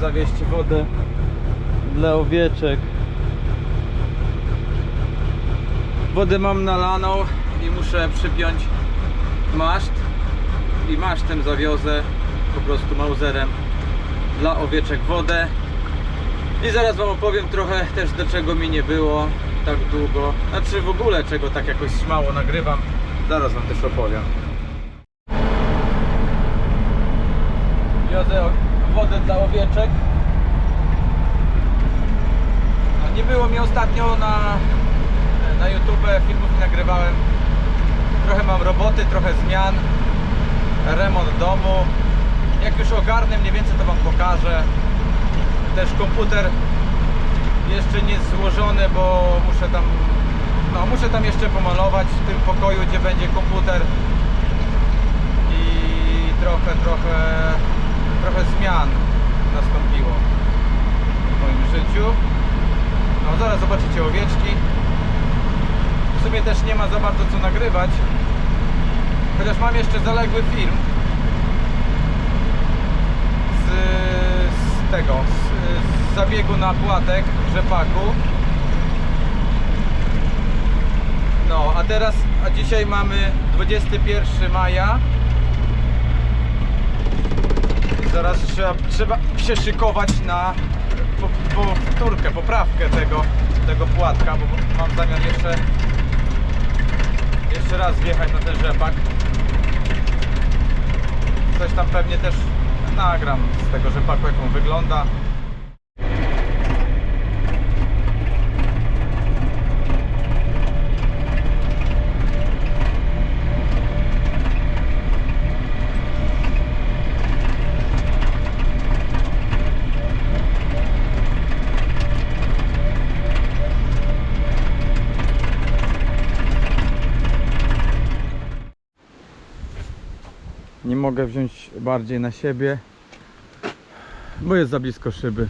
zawieźć wodę dla owieczek. Wodę mam nalaną i muszę przypiąć maszt. I masztem zawiozę po prostu mauzerem dla owieczek wodę. I zaraz wam opowiem trochę też do czego mi nie było tak długo. Znaczy w ogóle czego tak jakoś mało nagrywam. Zaraz wam też opowiem. Wiozę wodę dla owieczek. No, nie było mi ostatnio na na YouTube filmów nie nagrywałem. Trochę mam roboty, trochę zmian. Remont domu. Jak już ogarnę mniej więcej to wam pokażę. Też komputer jeszcze nie złożony, bo muszę tam no muszę tam jeszcze pomalować w tym pokoju, gdzie będzie komputer. I trochę, trochę trochę zmian nastąpiło w moim życiu no zaraz zobaczycie owieczki w sumie też nie ma za bardzo co nagrywać chociaż mam jeszcze zaległy film z, z tego, z, z zabiegu na płatek w rzepaku. No, a teraz, a dzisiaj mamy 21 maja. Zaraz trzeba, trzeba się szykować na po, powtórkę, poprawkę tego, tego płatka, bo mam zamiar jeszcze jeszcze raz wjechać na ten rzepak. Coś tam pewnie też nagram z tego rzepaku, jak on wygląda. Nie mogę wziąć bardziej na siebie, bo jest za blisko szyby.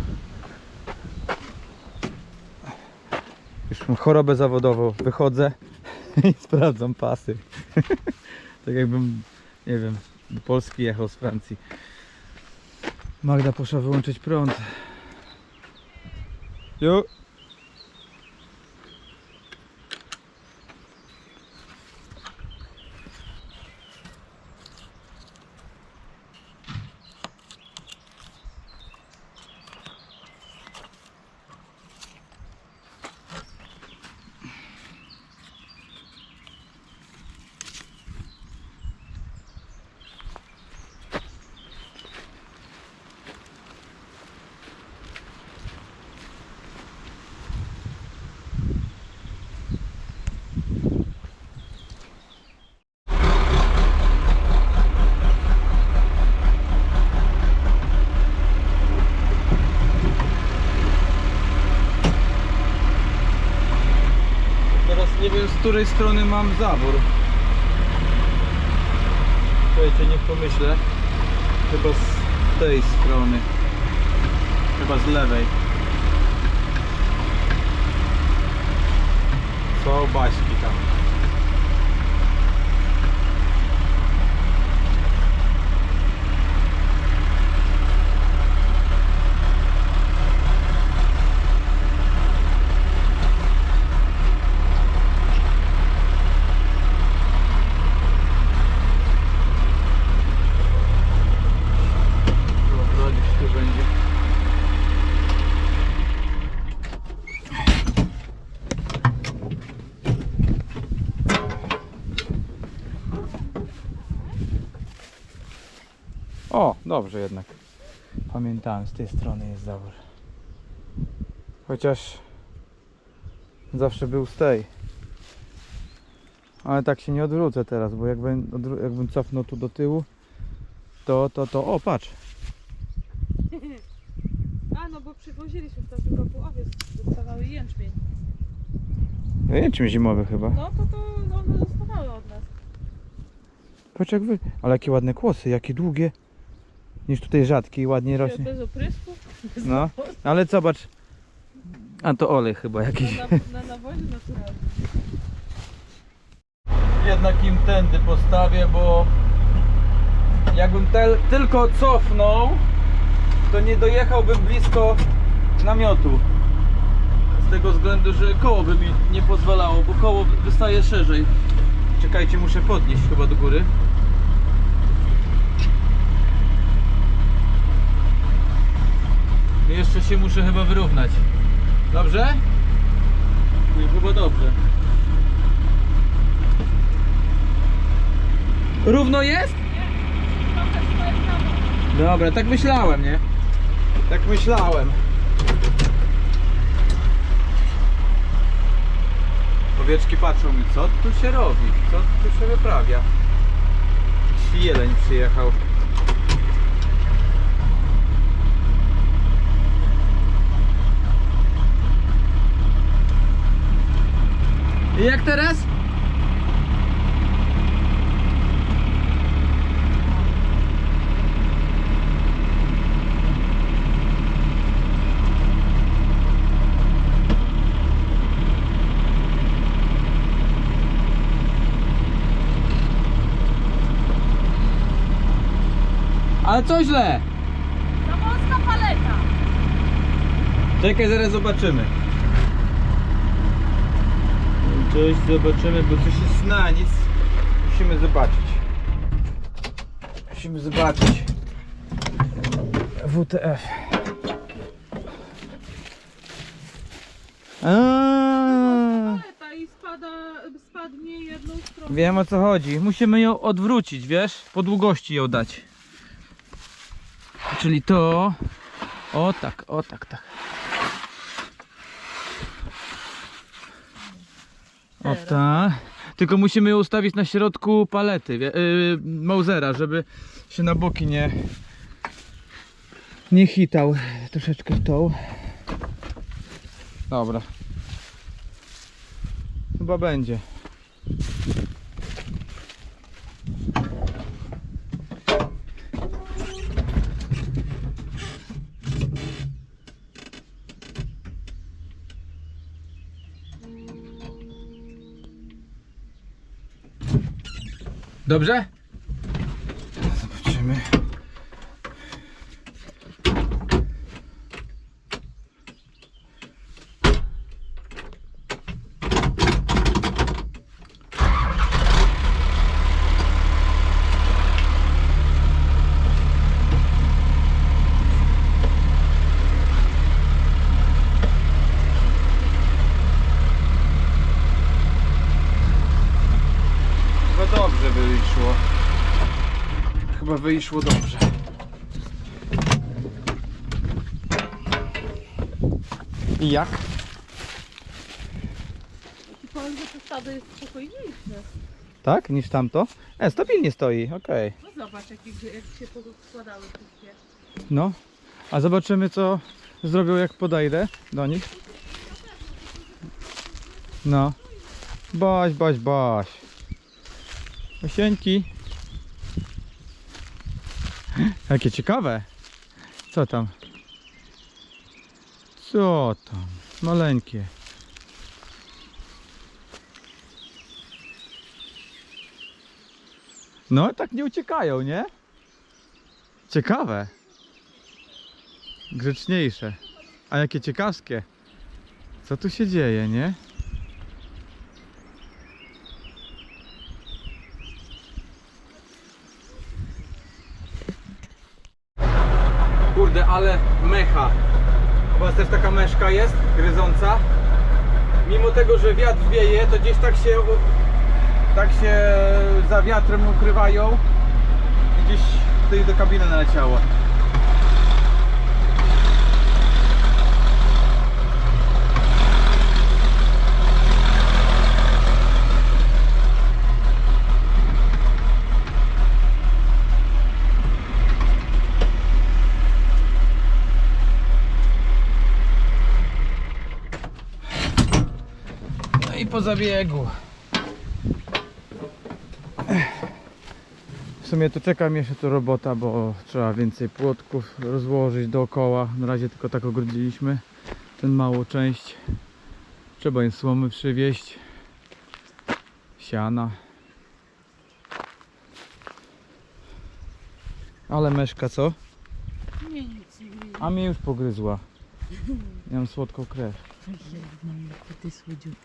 Już mam chorobę zawodową. Wychodzę i sprawdzam pasy. tak jakbym, nie wiem, do Polski jechał z Francji. Magda poszła wyłączyć prąd. Jo. Teraz nie wiem z której strony mam zawór. Słuchajcie, niech pomyślę. Chyba z tej strony. Chyba z lewej. Są baśki tam. Dobra, gdzieś tu będzie. O, dobrze jednak. Pamiętałem, z tej strony jest zawór. Chociaż zawsze był z tej. Ale tak się nie odwrócę teraz, bo jakbym, jakbym cofnął tu do tyłu, to, to, to, o patrz, A no bo przywoziliśmy w tamtym roku owiec, dostawały jęczmień. Jęczmień zimowy chyba. No to to one dostawały od nas. Patrz jak wy... Ale jakie ładne kłosy, jakie długie. Niż tutaj rzadkie i ładnie rośnie. Bez oprysku, No, ale zobacz. A to olej chyba jakiś. na, na nawozie naturalnym. Jednak im tędy postawię, bo jakbym tel, tylko cofnął, to nie dojechałbym blisko namiotu. Z tego względu, że koło by mi nie pozwalało, bo koło wystaje szerzej. Czekajcie, muszę podnieść chyba do góry. Jeszcze się muszę chyba wyrównać. Dobrze? Nie, chyba dobrze. Równo jest? Dobra, tak myślałem, nie? Tak myślałem. Owieczki patrzą mi, co tu się robi? Co tu się wyprawia? Jakiś Jeleń przyjechał. I jak teraz? Ale co źle? Za wąska paleta. Czekaj, zaraz zobaczymy. Coś zobaczymy, bo coś jest na nic. Musimy zobaczyć. Musimy zobaczyć. WTF. Aaaa. Paleta i spada, spadnie jedną stroną. Wiem o co chodzi. Musimy ją odwrócić, wiesz? Po długości ją dać. Czyli to. O tak, o tak, tak. O tak. Tylko musimy ją ustawić na środku palety, yy, Mausera, żeby się na boki nie nie hitał. Troszeczkę w tą. Dobra. Chyba będzie. Dobrze? Zobaczymy. Chyba dobrze wyszło. Chyba wyszło dobrze. I jak? Ci powiem, że to stado jest spokojniejsze. Tak? Niż tamto? E, stabilnie stoi, okej. No zobacz, jak, jak się składały wszystkie. No. A zobaczymy co zrobią jak podejdę do nich. No. Baś, baś, baś. Osieńki. Jakie ciekawe. Co tam? Co tam? Maleńkie. No, tak nie uciekają, nie? Ciekawe. Grzeczniejsze. A jakie ciekawskie. Co tu się dzieje, nie? Jest, gryząca. Mimo tego, że wiatr wieje, to gdzieś tak się tak się za wiatrem ukrywają. I Gdzieś tutaj do kabiny naleciało. Po zabiegu. W sumie to czeka mnie jeszcze tu robota, bo trzeba więcej płotków rozłożyć dookoła. Na razie tylko tak ogrodziliśmy tę małą część. Trzeba im słomy przywieźć. Siana. Ale meszka co? Nie, nic nie A mnie już pogryzła. Ja mam słodką krew. Це я знаю, куди свою.